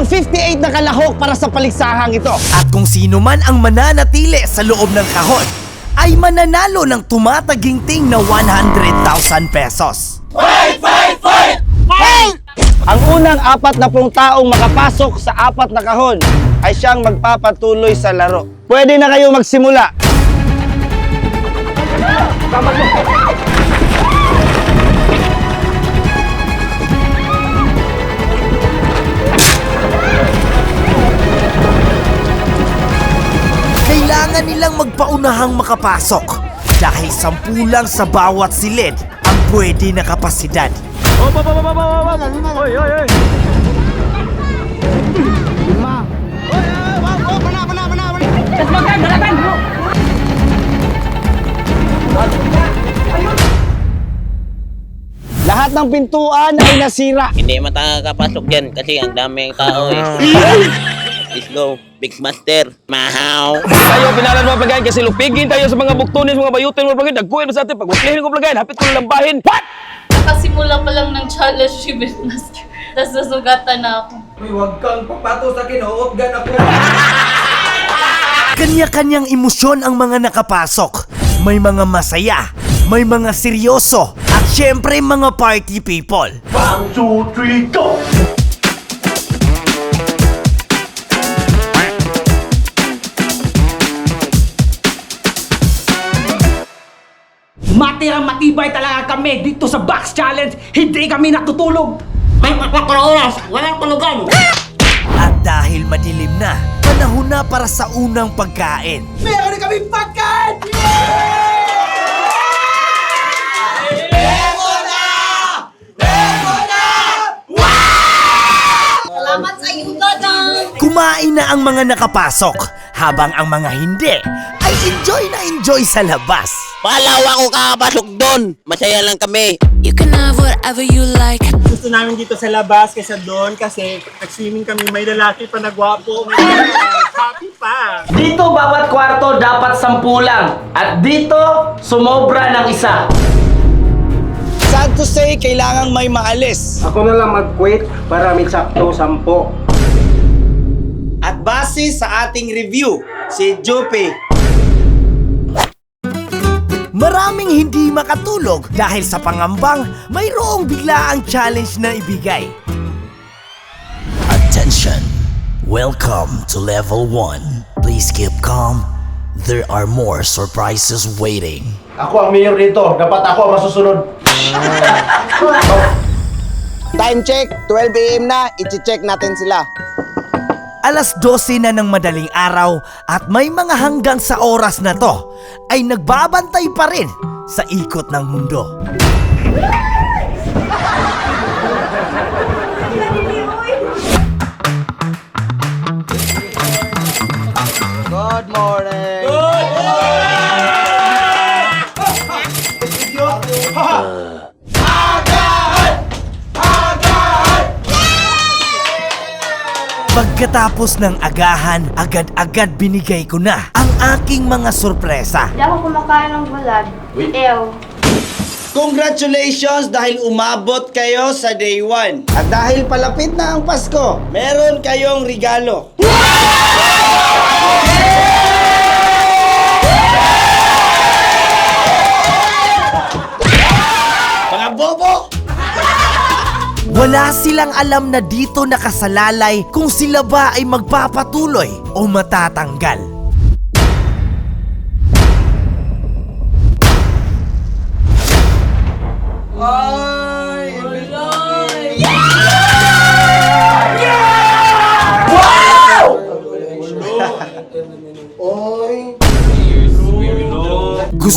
ng 58 na kalahok para sa paliksahang ito. At kung sino man ang mananatili sa loob ng kahon, ay mananalo ng tumataginting na 100,000 pesos. Ang unang apat na pong taong makapasok sa apat na kahon ay siyang magpapatuloy sa laro. Pwede na kayo magsimula. Kailangan nilang magpaunahang makapasok dahil sampu lang sa bawat silid ang pwede na kapasidad. Lahat ng pintuan ay nasira. Hindi matakakapasok yan kasi ang daming tao eh. Let's go, Big Master, Mahaw. Tayo pinalan mo pagkain kasi lupigin tayo sa mga buktunin, mga bayutin mo pagkain. Nagkuhin mo sa atin. Pag waklihin ko pagkain, hapit ko lang bahin. What? Nakasimula pa lang ng challenge si Business. Tapos nasugatan na ako. Uy, huwag kang papato sa akin, uot-gan ako. Kanya-kanyang emosyon ang mga nakapasok. May mga masaya, may mga seryoso, at syempre mga party people. Matirang matibay talaga kami dito sa Box Challenge. Hindi kami natutulog. May papakulo oras, walang tulugan. At dahil madilim na, panahon na para sa unang pagkain. Meron na kami pagkain! Salamat sa iyo, Dodong! Kumain na ang mga nakapasok, habang ang mga hindi ay enjoy na enjoy sa labas. Palaw ako kakapasok doon. Masaya lang kami. You can have whatever you like. gusto namin dito sa labas kaysa doon kasi nag-swimming kami, may lalaki pa na gwapo, may happy pa. Dito bawat kwarto dapat sampu lang. At dito, sumobra ng isa. Sad to say, kailangang may maalis. Ako na lang mag-quit para may sakto sampo. At base sa ating review, si Jope Maraming hindi makatulog dahil sa pangambang mayroong bigla ang challenge na ibigay. Attention! Welcome to level 1. Please keep calm. There are more surprises waiting. Ako ang mayor dito, dapat ako ang masusunod. Time check, 12 a.m. na, i-check natin sila. Alas 12 na ng madaling araw at may mga hanggang sa oras na to ay nagbabantay pa rin sa ikot ng mundo. Pagkatapos ng agahan, agad-agad binigay ko na ang aking mga sorpresa. Hindi ako kumakain ng bulag. Ew. Congratulations dahil umabot kayo sa day 1. At dahil palapit na ang Pasko, meron kayong regalo. Mga Wala silang alam na dito nakasalalay kung sila ba ay magpapatuloy o matatanggal.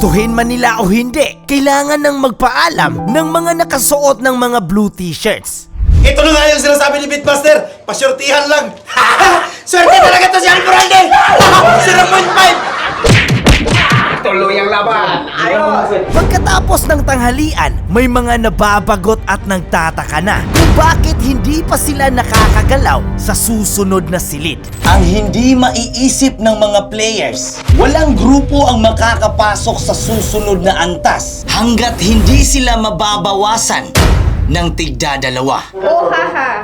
Gustuhin man nila o hindi, kailangan ng magpaalam ng mga nakasuot ng mga blue t-shirts. Ito na nga yung sinasabi ni Beatmaster, pasyurtihan lang. Swerte talaga to si Alborande! Pagkatapos ng tanghalian, may mga nababagot at nagtataka na kung bakit hindi pa sila nakakagalaw sa susunod na silid. Ang hindi maiisip ng mga players, walang grupo ang makakapasok sa susunod na antas hanggat hindi sila mababawasan ng tigdadalawa. Oh, haha.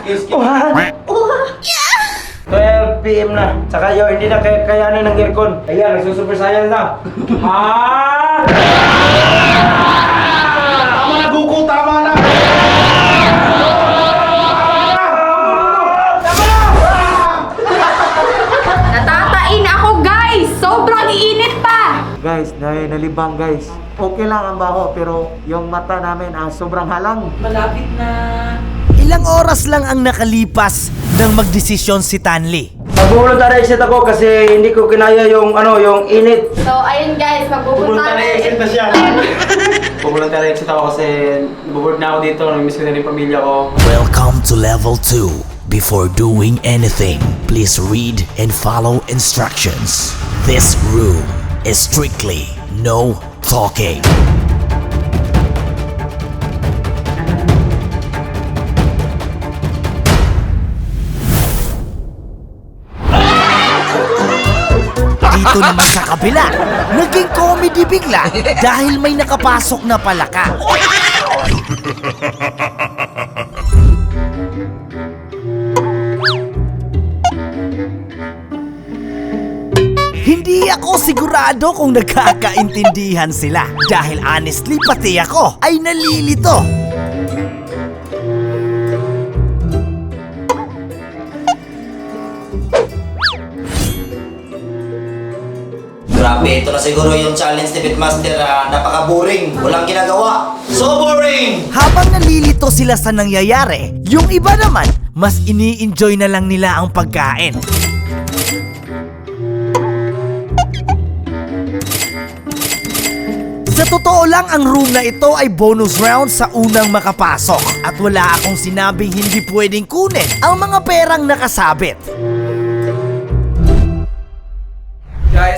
PM na. Saka yo, hindi na kaya kayanin ng aircon. Ayan, nagsusuper science na. Ah! Tama na, Gugu, tama na! Natatain ako guys! Sobrang init pa! Guys, na nalibang guys. Okay lang ang baho pero yung mata namin ah, sobrang halang. Ilang oras lang ang nakalipas nang magdesisyon si Tanli. Mag-voluntary exit ako kasi hindi ko kinaya yung ano, yung init. So, ayun guys, magpupunta na siya. Pumunta exit ako kasi naboboard na ako dito. Namiss ko na rin yung pamilya ko. Welcome to level 2. Before doing anything, please read and follow instructions. This room is strictly no talking. Dito naman sa kabila, naging comedy bigla dahil may nakapasok na palaka. Hindi ako sigurado kung nagkakaintindihan sila dahil honestly pati ako ay nalilito. Ito na siguro yung challenge ni Pitmaster na napaka-boring. Walang ginagawa. So boring! Habang nalilito sila sa nangyayari, yung iba naman, mas ini-enjoy na lang nila ang pagkain. Sa totoo lang, ang room na ito ay bonus round sa unang makapasok at wala akong sinabing hindi pwedeng kunin ang mga perang nakasabit.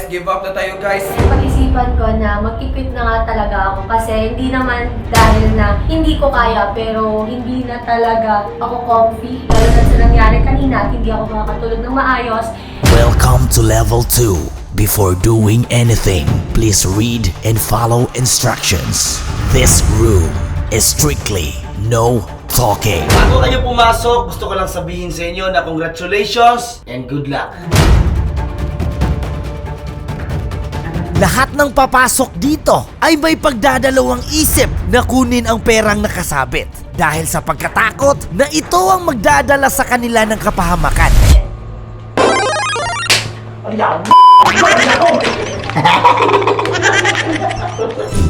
Give up na tayo guys. Pag-isipan ko na magkikwit na nga talaga ako kasi hindi naman dahil na hindi ko kaya pero hindi na talaga ako comfy. Lalo na sa nangyari kanina at hindi ako makakatulog ng maayos. Welcome to level 2. Before doing anything, please read and follow instructions. This room is strictly no talking. Bago kayo pumasok, gusto ko lang sabihin sa inyo na congratulations and good luck. Lahat ng papasok dito ay may pagdadalawang isip na kunin ang perang nakasabit dahil sa pagkatakot na ito ang magdadala sa kanila ng kapahamakan.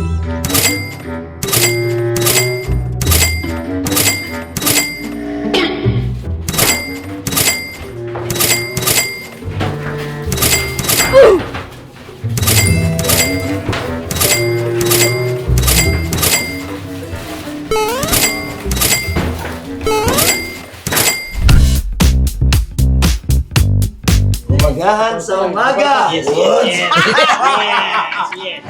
Magahan sa umaga!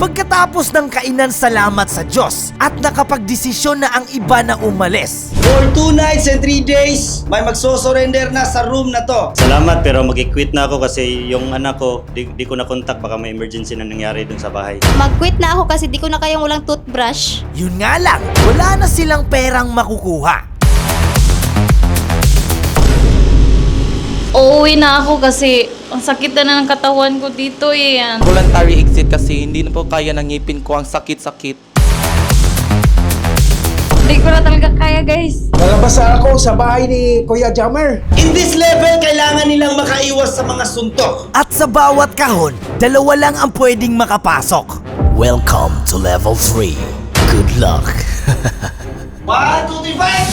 Pagkatapos ng kainan salamat sa Diyos at nakapagdesisyon na ang iba na umalis. For two nights and three days, may magsosurrender na sa room na to. Salamat pero mag-quit na ako kasi yung anak ko, di, di ko na contact baka may emergency na nangyari dun sa bahay. Mag-quit na ako kasi di ko na kayang walang toothbrush. Yun nga lang, wala na silang perang makukuha. Uuwi na ako kasi ang sakit na ng katawan ko dito eh. Voluntary exit kasi hindi na po kaya ng ngipin ko ang sakit-sakit. Hindi ko na talaga kaya guys. Nalabasa ako sa bahay ni Kuya Jammer. In this level, kailangan nilang makaiwas sa mga suntok. At sa bawat kahon, dalawa lang ang pwedeng makapasok. Welcome to level 3. Good luck. One, two, three, five!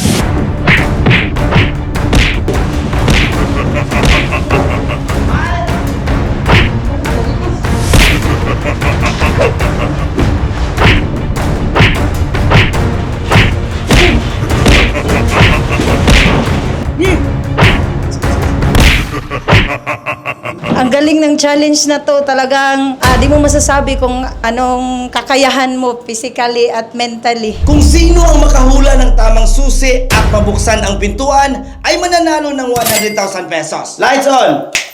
Ang galing ng challenge na to, talagang ah, di mo masasabi kung anong kakayahan mo physically at mentally. Kung sino ang makahula ng tamang susi at mabuksan ang pintuan, ay mananalo ng 100,000 pesos. Lights on!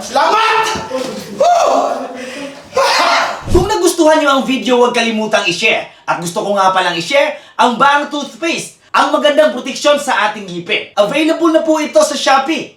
Salamat! Kung nagustuhan nyo ang video, huwag kalimutang i-share. At gusto ko nga palang i-share ang Bang Toothpaste, ang magandang proteksyon sa ating ngipin. Available na po ito sa Shopee.